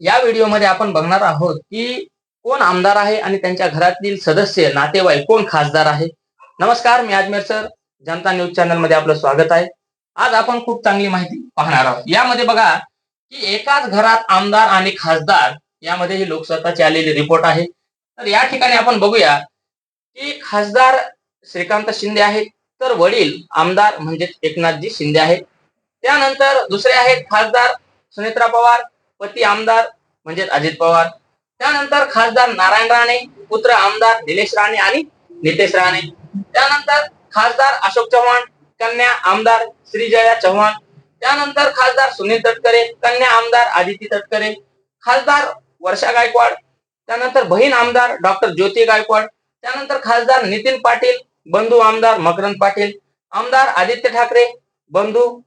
या व्हिडिओमध्ये आपण बघणार आहोत की कोण आमदार आहे आणि त्यांच्या घरातील सदस्य नातेवाईक कोण खासदार आहे. नमस्कार मी आजमेर सर. जनता न्यूज चॅनलमध्ये आपलं स्वागत आहे. आज आपण खूप चांगली माहिती पाहणार आहोत. यामध्ये बघा की एकाच घरात आमदार आणि खासदार यामध्ये ही लोकसत्ताची आलेली रिपोर्ट आहे. तर या ठिकाणी आपण बघूया की खासदार श्रीकांत शिंदे आहेत तर वडील आमदार म्हणजेच एकनाथजी शिंदे आहेत. त्यानंतर दुसरे आहेत खासदार सुनेत्रा पवार पती आमदार म्हणजे अजित पवार. त्यानंतर खासदार नारायण राणे पुत्र आमदार निलेश राणे आणि नितेश राणे. त्यानंतर खासदार अशोक चव्हाण कन्या आमदार श्रीजया चव्हाण. त्यानंतर खासदार सुनील तटकरे कन्या आमदार आदिती तटकरे. खासदार वर्षा गायकवाड त्यानंतर बहीण आमदार डॉक्टर ज्योती गायकवाड. त्यानंतर खासदार नितीन पाटील बंधू आमदार मकरंद पाटील. आमदार आदित्य ठाकरे बंधू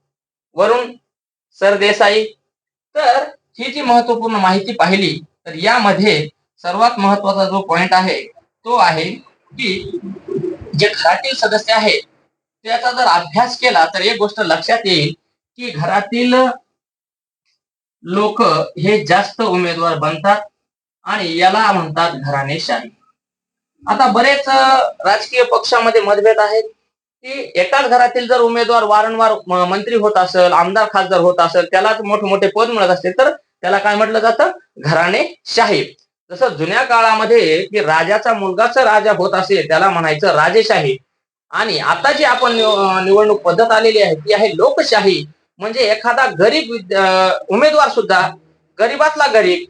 वरुण सरदेसाई. तर ही जी महत्त्वपूर्ण माहिती पाहिली तर यामध्ये सर्वात महत्त्वाचा जो पॉइंट आहे तो आहे की जे घरातील सदस्य आहेत त्याचा जर अभ्यास केला तर एक गोष्ट लक्षात येईल की घरातील लोक हे जास्त उमेदवार बनतात आणि याला म्हणतात घराणेशाही आता बरेच राजकीय पक्षामध्ये मतभेद आहेत की एकाच घरातील जर उमेदवार वारंवार मंत्री होत असेल आमदार खासदार होत असेल त्यालाच मोठमोठे मोठे पद मिळत असतील तर त्याला काय म्हटलं जातं? घराणेशाही जसं जुन्या काळामध्ये की राजाचा मुलगाच राजा होत असेल त्याला म्हणायचं राजेशाही आणि आता जी आपण निवडणूक पद्धत आलेली आहे ती आहे लोकशाही. म्हणजे एखादा गरीब उमेदवार सुद्धा गरीबातला गरीब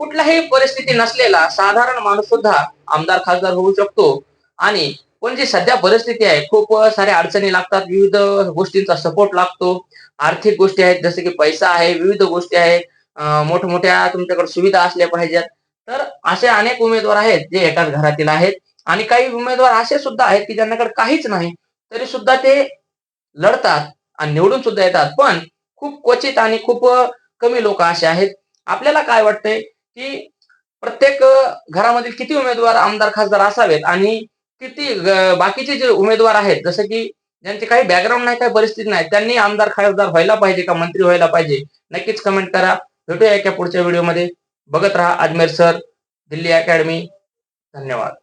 कुठल्याही परिस्थिती नसलेला साधारण माणूस सुद्धा आमदार खासदार होऊ शकतो. आणि पण जी सध्या परिस्थिती आहे खूप साऱ्या अडचणी लागतात. विविध गोष्टींचा सपोर्ट लागतो. आर्थिक गोष्टी आहेत जसे की पैसा आहे विविध गोष्टी आहेत. मोठमोठ्या तुमच्याकडे सुविधा असल्या पाहिजेत. तर असे अनेक उमेदवार आहेत जे एकाच घरातील आहेत. आणि काही उमेदवार असे सुद्धा आहेत की ज्यांच्याकडे काहीच नाही तरी सुद्धा ते लढतात आणि निवडून सुद्धा येतात. पण खूप क्वचित आणि खूप कमी लोक असे आहेत. आपल्याला काय वाटतंय की प्रत्येक घरामधील किती उमेदवार आमदार खासदार असावेत आणि किती बाकीचे जे उमेदवार आहेत जसं की ज्यांचे काही बॅकग्राऊंड नाही काही परिस्थिती नाही त्यांनी आमदार खासदार व्हायला पाहिजे का मंत्री व्हायला पाहिजे नक्कीच कमेंट करा. भेटूया एका पुढच्या व्हिडिओमध्ये. बघत राहा अजमेर सर दिल्ली अकॅडमी. धन्यवाद.